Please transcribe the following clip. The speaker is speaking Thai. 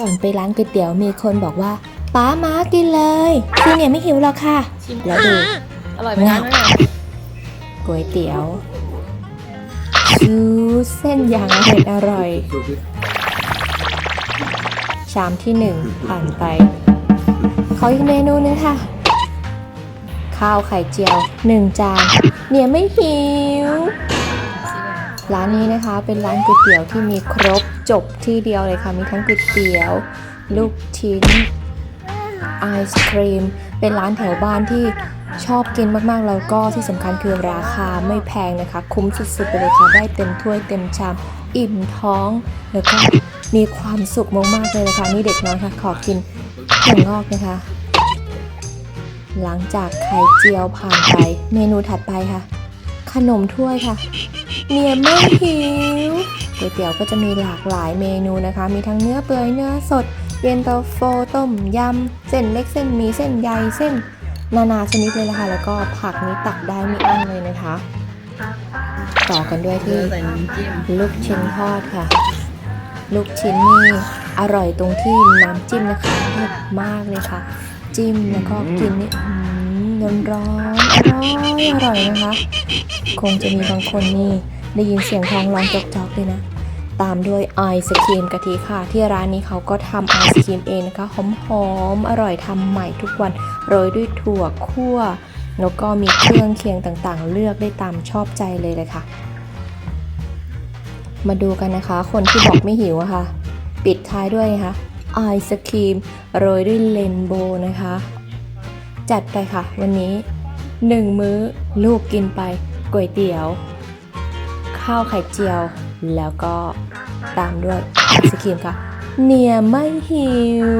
ก่อนไปร้านก๋วยเตี๋ยวมีคนบอกว่าป้ามากินเลยพี่เนี่ยไม่หิวหรอกค่ะ ชิมแล้วดูอร่อยไหมคะแม่ก๋วยเตี๋ยวชูเส้นอย่างอร่อยอร่อย ชามที่หนึ่งผ่านไป ขออีกเมนูหนึงค่ะ ข้าวไข่เจียวหนึ่งจานเนี่ยไม่หิว ร้านนี้นะคะเป็นร้านก๋วยเตี๋ยวที่มีครบจบที่เดียวเลยค่ะ มีทั้งก๋วยเตี๋ยว ลูกชิ้นไอศครีม เป็นร้านแถวบ้านที่ชอบกินมากๆ แล้วก็ที่สำคัญคือราคาไม่แพงนะคะ คุ้มสุดๆไปเลยค่ะได้เต็มถ้วยเต็มชามอิ่มท้อง แล้วก็มีความสุขมากๆเลยนะคะนี่เด็กน้อยค่ะขอกินถั่วงอกนะคะ หลังจากไข่เจียวผ่านไปเมนูถัดไปค่ะ ขนมถ้วยค่ะเนี่ยไม่หิวก๋วยเตี๋ยวก็จะมีหลากหลายเมนูนะคะ มีทั้งเนื้อเปื่อยเนื้อสด เย็นตาโฟต้มยำ เส้นเล็กเส้นมีเส้นใยเส้น นานาชนิดเลยนะคะ แล้วก็ผักนี้ตักได้ไม่อั้นเลยนะคะ ต่อกันด้วยที่ลูกชิ้นทอดค่ะ ลูกชิ้นนี่อร่อยตรงที่น้ำจิ้มนะคะเผ็ดมากเลยค่ะ จิ้มแล้วก็กินนี่ ร้อนร้อนๆอร่อยอร่อยนะคะ คงจะมีบางคนนี่ได้ยินเสียงท้องร้องจอกๆเลยนะ ตามด้วยไอศครีมกะทิค่ะ ที่ร้านนี้เขาก็ทำไอศครีมเองนะคะหอมๆอร่อยทำใหม่ทุกวันโรยด้วยถั่วคั่วแล้วก็มีเครื่องเคียงต่างๆ เลือกได้ตามชอบใจเลยเลยค่ะ มาดูกันนะคะ คนที่บอกไม่หิวอะค่ะ ปิดท้ายด้วยนะคะไอศครีมโรยด้วยเลนโบนะคะ จัดไปค่ะ วันนี้หนึ่งมื้อลูกกินไปก๋วยเตี๋ยว ข้าวไข่เจียว แล้วก็ตามด้วยไอศครีมค่ะ เนี่ยไม่หิว